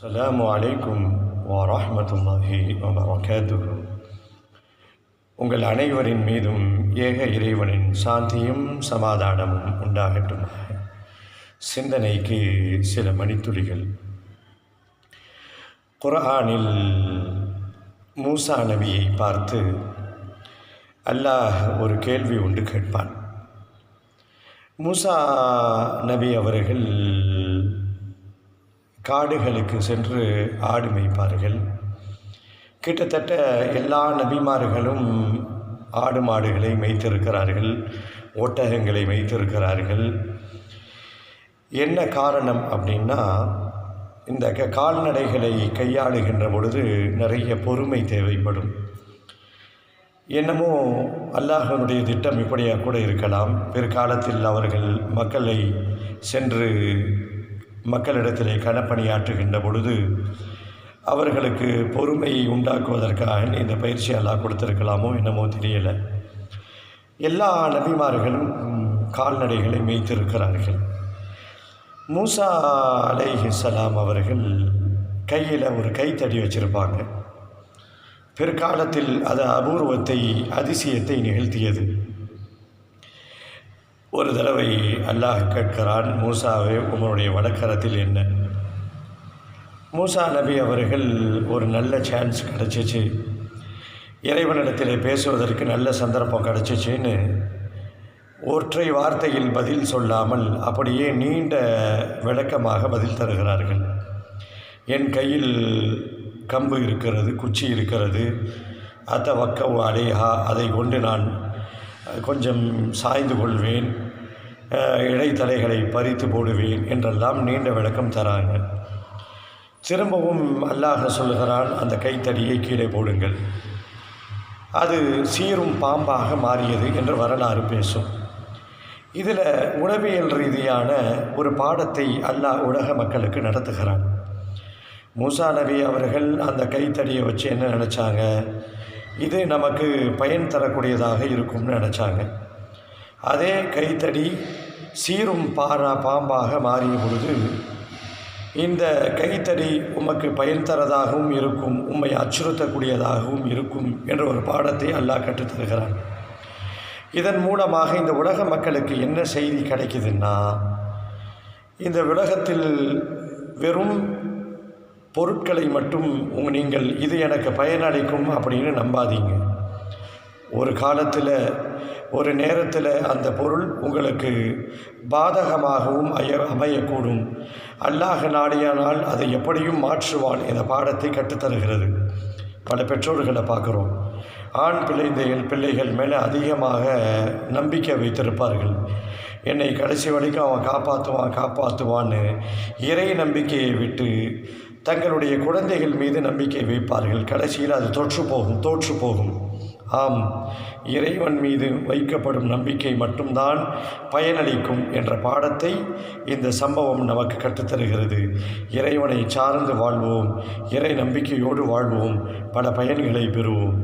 அலாம் வலைக்கும் வரமத்துல்லாஹி வபரகாத்து உங்கள் அனைவரின் மீதும் ஏக இறைவனின் சாந்தியும் சமாதானமும் உண்டாகட்டும் சிந்தனைக்கு சில மணித்துளிகள். குரானில் மூசா நபியை பார்த்து அல்லாஹ் ஒரு கேள்வி உண்டு கேட்பான். மூசா நபி அவர்கள் காடுகளுக்கு சென்று ஆடு மேய்ப்பார்கள். கிட்டத்தட்ட எல்லா நபிமார்களும் ஆடு மாடுகளை மேய்த்திருக்கிறார்கள் ஒட்டகங்களை மேய்த்திருக்கிறார்கள். என்ன காரணம் அப்படின்னா இந்த க- கால்நடைகளை கையாளுகின்ற பொழுது நிறைய பொறுமை தேவைப்படும். என்னமோ அல்லாஹனுடைய திட்டம் இப்படியாக கூட இருக்கலாம். பிற்காலத்தில் அவர்கள் மக்களை சென்று மக்களிடத்திலே களப்பணியாற்றுகின்ற பொழுது அவர்களுக்கு பொறுமையை உண்டாக்குவதற்காக இந்த பயிற்சி எல்லாம் கொடுத்துருக்கலாமோ என்னமோ தெரியலை. எல்லா நபிமார்களும் கால்நடைகளை மேய்த்திருக்கிறார்கள். மூசா அலைஹிஸ்ஸலாம் அவர்கள் கையில் ஒரு கைத்தடி வச்சுருப்பாங்க. பிற்காலத்தில் அது அபூர்வத்தை அதிசயத்தை நிகழ்த்தியது. ஒரு தடவை அல்லாஹ் கேட்கிறான் மூசாவே உங்களுடைய வடக்கரத்தில் என்ன? மூசா நபி அவர்கள் ஒரு நல்ல சான்ஸ் கிடச்சிச்சு. இறைவனிடத்தில் பேசுவதற்கு நல்ல சந்தர்ப்பம் கிடச்சிச்சின்னு ஒற்றை வார்த்தையில் பதில் சொல்லாமல் அப்படியே நீண்ட விளக்கமாக பதில் தருகிறார்கள். என் கையில் கம்பு இருக்கிறது குச்சி இருக்கிறது. அத்த வக்கவு அலேஹா அதை கொண்டு நான் கொஞ்சம் சாய்ந்து கொள்வேன். இடைத்தலைகளை பறித்து போடுவேன் என்றெல்லாம் நீண்ட விளக்கம் தராங்க திரும்பவும் அல்லாஹ் சொல்லுகிறான் அந்த கைத்தடியை கீழே போடுங்கள். அது சீரும் பாம்பாக மாறியது என்று வரலாறு பேசும். இதில் உளவியல் ரீதியான ஒரு பாடத்தை அல்லாஹ் உலக மக்களுக்கு நடத்துகிறான். மூசா நபி அவர்கள் அந்த கைத்தடியை வச்சு என்ன நினச்சாங்க? இது நமக்கு பயன் தரக்கூடியதாக இருக்கும்னு நினச்சாங்க. அதே கைத்தடி சீரும் பாரா பாம்பாக மாறிய பொழுது இந்த கைத்தறி உமக்கு பயன் தரதாகவும் இருக்கும் உம்மை அச்சுறுத்தக்கூடியதாகவும் இருக்கும் என்ற ஒரு பாடத்தை அல்லாஹ் கற்றுத்தருகிறான் இதன் மூலமாக இந்த உலக மக்களுக்கு என்ன செய்தி கிடைக்குதுன்னா இந்த உலகத்தில் வெறும் பொருட்களை மட்டும் நீங்கள் இது எனக்கு பயனளிக்கும் அப்படின்னு நம்பாதீங்க. ஒரு காலத்தில் ஒரு நேரத்தில் அந்த பொருள் உங்களுக்கு பாதகமாகவும் அய அமையக்கூடும். அல்லாஹ் நாடியானால் அதை எப்படியும் மாற்றுவான் இந்த பாடத்தை கற்றுத்தருகிறது. பல பெற்றோர்களை பார்க்குறோம். ஆண் பிள்ளைந்தைகள் பிள்ளைகள் மேலே அதிகமாக நம்பிக்கை வைத்திருப்பார்கள். என்னை கடைசி வரைக்கும் அவன் காப்பாற்றுவான் காப்பாற்றுவான்னு இறை நம்பிக்கையை விட்டு தங்களுடைய குழந்தைகள் மீது நம்பிக்கை வைப்பார்கள். கடைசியில் அது தொற்று போகும் தோற்று போகும். ஆம் இறைவன் மீது வைக்கப்படும் நம்பிக்கை மட்டும்தான் பயனளிக்கும் என்ற பாடத்தை இந்த சம்பவம் நமக்கு கற்றுத்தருகிறது. இறைவனை சார்ந்து வாழ்வோம் இறை நம்பிக்கையோடு வாழ்வோம் பல பயன்களை பெறுவோம்.